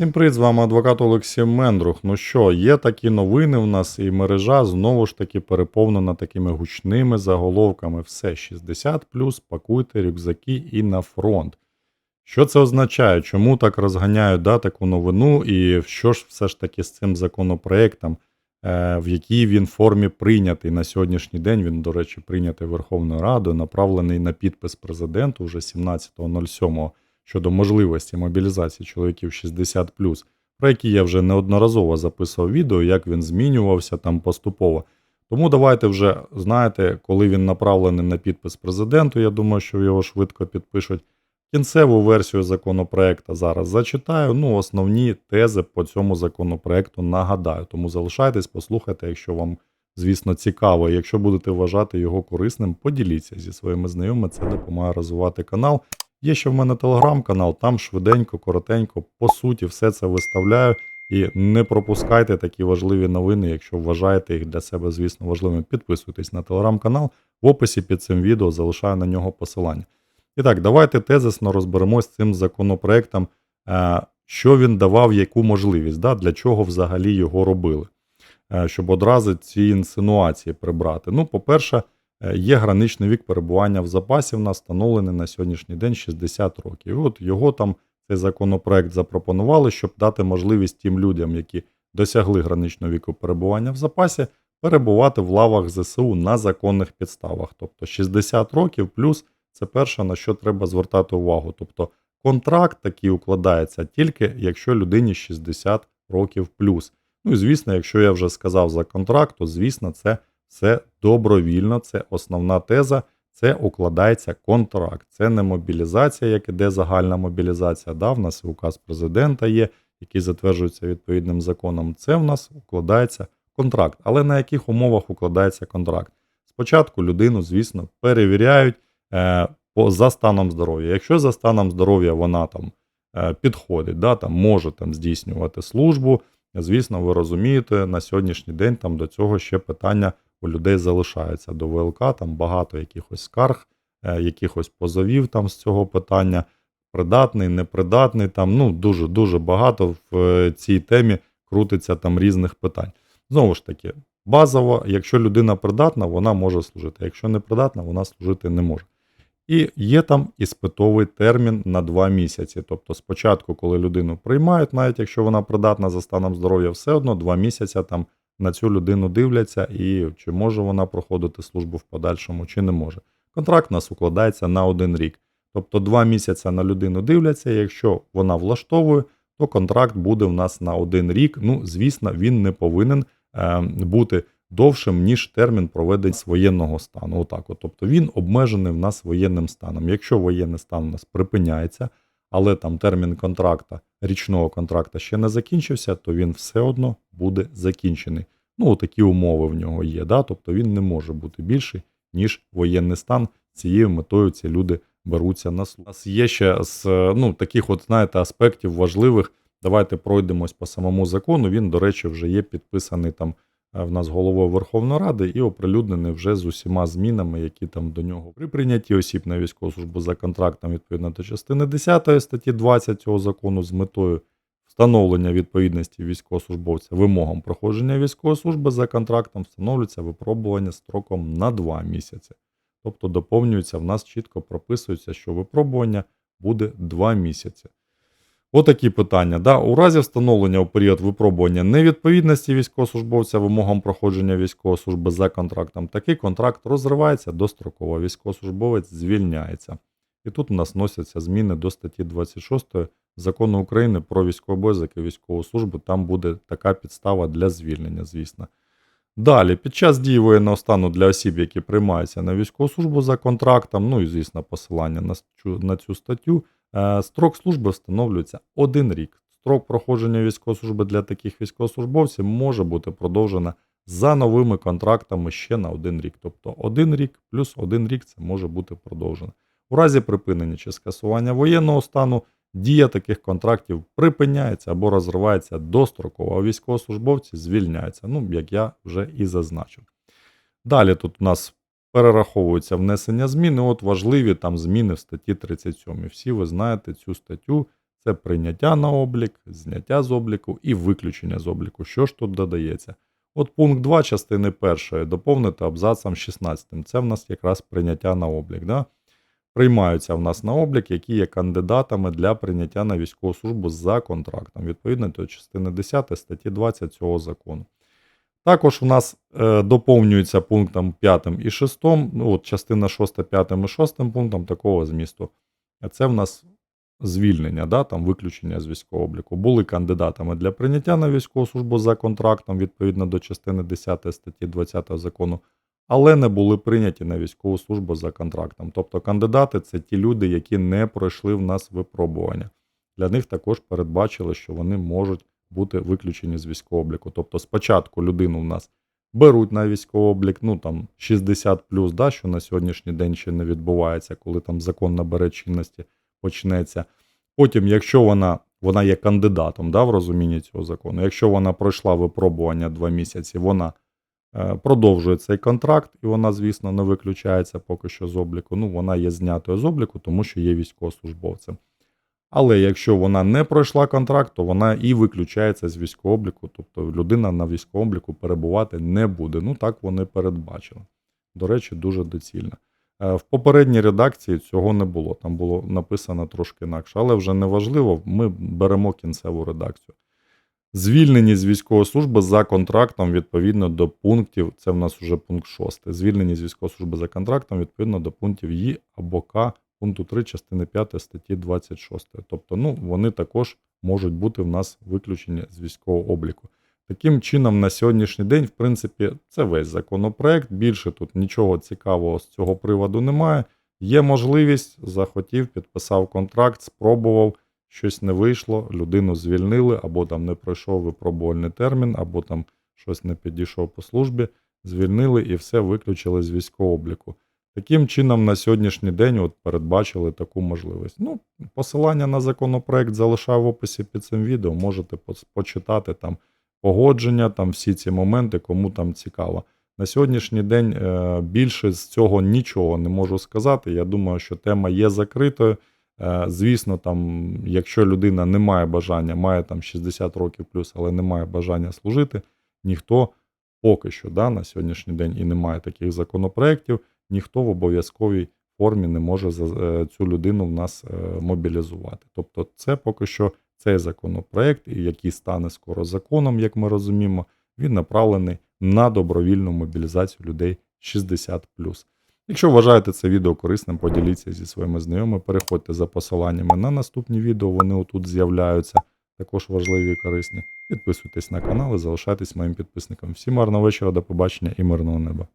Всім привіт, з вами адвокат Олексій Мендрух. Ну що, є такі новини в нас, і мережа знову ж таки переповнена такими гучними заголовками. Все 60 пакуйте рюкзаки і на фронт. Що це означає? Чому так розганяють да, таку новину, і що ж все ж таки з цим законопроектом, е, в якій він формі прийнятий на сьогоднішній день? Він, до речі, прийнятий Верховною Радою, направлений на підпис президенту вже 17.07 щодо можливості мобілізації чоловіків 60 про які я вже неодноразово записував відео, як він змінювався там поступово. Тому давайте вже знаєте, коли він направлений на підпис президенту, я думаю, що його швидко підпишуть. Кінцеву версію законопроекту зараз зачитаю. Ну, основні тези по цьому законопроекту нагадаю. Тому залишайтесь, послухайте, якщо вам, звісно, цікаво. Якщо будете вважати його корисним, поділіться зі своїми знайомими. Це допомагає розвивати канал. Є ще в мене телеграм-канал, там швиденько, коротенько, по суті, все це виставляю. І не пропускайте такі важливі новини, якщо вважаєте їх для себе, звісно, важливими. Підписуйтесь на телеграм-канал. В описі під цим відео залишаю на нього посилання. І так, давайте тезисно розберемось з цим законопроектом, е, що він давав, яку можливість, да, для чого взагалі його робили, е, щоб одразу ці інсинуації прибрати. Ну, по-перше, Є граничний вік перебування в запасі, в нас встановлений на сьогоднішній день 60 років. І от його там цей законопроект запропонували, щоб дати можливість тим людям, які досягли граничного віку перебування в запасі, перебувати в лавах ЗСУ на законних підставах. Тобто 60 років плюс це перше, на що треба звертати увагу. Тобто контракт такий укладається тільки якщо людині 60 років плюс. Ну і звісно, якщо я вже сказав за контракт, то звісно, це це добровільно, це основна теза, це укладається контракт. Це не мобілізація, як іде загальна мобілізація. Да, В нас указ президента є, який затверджується відповідним законом. Це в нас укладається контракт. Але на яких умовах укладається контракт? Спочатку людину, звісно, перевіряють е, по, за станом здоров'я. Якщо за станом здоров'я вона там е, підходить, да, там може там здійснювати службу. Звісно, ви розумієте, на сьогоднішній день там до цього ще питання у людей залишається до ВЛК, там багато якихось скарг, е, якихось позовів там з цього питання. Придатний, непридатний, там ну дуже-дуже багато в е, цій темі крутиться там різних питань. Знову ж таки, базово, якщо людина придатна, вона може служити. Якщо не придатна, вона служити не може. І є там іспитовий термін на 2 місяці. Тобто, спочатку, коли людину приймають, навіть якщо вона придатна за станом здоров'я, все одно 2 місяці там на цю людину дивляться, і чи може вона проходити службу в подальшому, чи не може. Контракт у нас укладається на один рік. Тобто два місяці на людину дивляться, якщо вона влаштовує, то контракт буде в нас на один рік. Ну, звісно, він не повинен е, бути довшим, ніж термін проведення воєнного стану. Отак от. Тобто він обмежений в нас воєнним станом. Якщо воєнний стан у нас припиняється, але там термін контракта, річного контракта ще не закінчився, то він все одно буде закінчений. Ну, такі умови в нього є. Да? Тобто він не може бути більший, ніж воєнний стан. Цією метою ці люди беруться на службу. У нас є ще з ну, таких от, знаєте, аспектів важливих. Давайте пройдемось по самому закону. Він, до речі, вже є підписаний там в нас головою Верховної Ради і оприлюднений вже з усіма змінами, які там до нього при прийнятті осіб на військову службу за контрактом відповідно до частини 10 статті 20 цього закону з метою встановлення відповідності військовослужбовця вимогам проходження військової служби за контрактом встановлюється випробування строком на 2 місяці. Тобто доповнюється, в нас чітко прописується, що випробування буде 2 місяці. Отакі питання. Да? У разі встановлення у період випробування невідповідності військовослужбовця вимогам проходження військової служби за контрактом, такий контракт розривається достроково, військовослужбовець звільняється. І тут у нас носяться зміни до статті 26 закону України про військовий обов'язок і військову службу. Там буде така підстава для звільнення, звісно. Далі, під час дії воєнного стану для осіб, які приймаються на військову службу за контрактом, ну і, звісно, посилання на цю, статтю. Е, строк служби встановлюється один рік. Строк проходження військової служби для таких військовослужбовців може бути продовжена за новими контрактами ще на один рік. Тобто один рік плюс один рік це може бути продовжено. У разі припинення чи скасування воєнного стану дія таких контрактів припиняється або розривається достроково, а військовослужбовці звільняються, ну, як я вже і зазначив. Далі тут у нас перераховуються внесення змін. І от важливі там зміни в статті 37. Всі ви знаєте цю статтю. Це прийняття на облік, зняття з обліку і виключення з обліку. Що ж тут додається? От пункт 2 частини першої доповнити абзацом 16. Це в нас якраз прийняття на облік. Да? Приймаються в нас на облік, які є кандидатами для прийняття на військову службу за контрактом, відповідно до частини 10 статті 20 цього закону. Також у нас е, доповнюється пунктом 5 і 6, ну, от частина 6, 5 і 6 пунктом такого змісту. Це в нас звільнення, да, там виключення з військового обліку. Були кандидатами для прийняття на військову службу за контрактом відповідно до частини 10 статті 20 закону, але не були прийняті на військову службу за контрактом. Тобто кандидати це ті люди, які не пройшли в нас випробування. Для них також передбачили, що вони можуть бути виключені з військового обліку. Тобто спочатку людину в нас беруть на військовий облік, ну там 60 плюс, да, що на сьогоднішній день ще не відбувається, коли там закон набере чинності, почнеться. Потім, якщо вона, вона є кандидатом да, в розумінні цього закону, якщо вона пройшла випробування два місяці, вона е, продовжує цей контракт, і вона, звісно, не виключається поки що з обліку. Ну, вона є знятою з обліку, тому що є військовослужбовцем. Але якщо вона не пройшла контракт, то вона і виключається з військового обліку, тобто людина на військовому обліку перебувати не буде. Ну так вони передбачили. До речі, дуже доцільно. Е, В попередній редакції цього не було. Там було написано трошки інакше, але вже не важливо. Ми беремо кінцеву редакцію. Звільнені з військової служби за контрактом відповідно до пунктів. Це в нас вже пункт 6. Звільнені з військової служби за контрактом відповідно до пунктів Ї або К пункту 3 частини 5 статті 26. Тобто, ну, вони також можуть бути в нас виключені з військового обліку. Таким чином, на сьогоднішній день, в принципі, це весь законопроект. Більше тут нічого цікавого з цього приводу немає. Є можливість, захотів, підписав контракт, спробував, щось не вийшло, людину звільнили, або там не пройшов випробувальний термін, або там щось не підійшов по службі, звільнили і все виключили з військового обліку. Таким чином, на сьогоднішній день от передбачили таку можливість. Ну, посилання на законопроект залишаю в описі під цим відео. Можете почитати там погодження, там всі ці моменти, кому там цікаво. На сьогоднішній день е, більше з цього нічого не можу сказати. Я думаю, що тема є закритою. Е, звісно, там, якщо людина не має бажання, має там 60 років плюс, але не має бажання служити, ніхто поки що да, на сьогоднішній день і немає таких законопроєктів, ніхто в обов'язковій формі не може е, цю людину в нас е, мобілізувати. Тобто, це поки що цей законопроект, який стане скоро законом, як ми розуміємо, він направлений на добровільну мобілізацію людей 60 Якщо вважаєте це відео корисним, поділіться зі своїми знайомими, переходьте за посиланнями на наступні відео, вони отут з'являються, також важливі і корисні. Підписуйтесь на канал і залишайтесь моїм підписником. Всім гарного вечора, до побачення і мирного неба.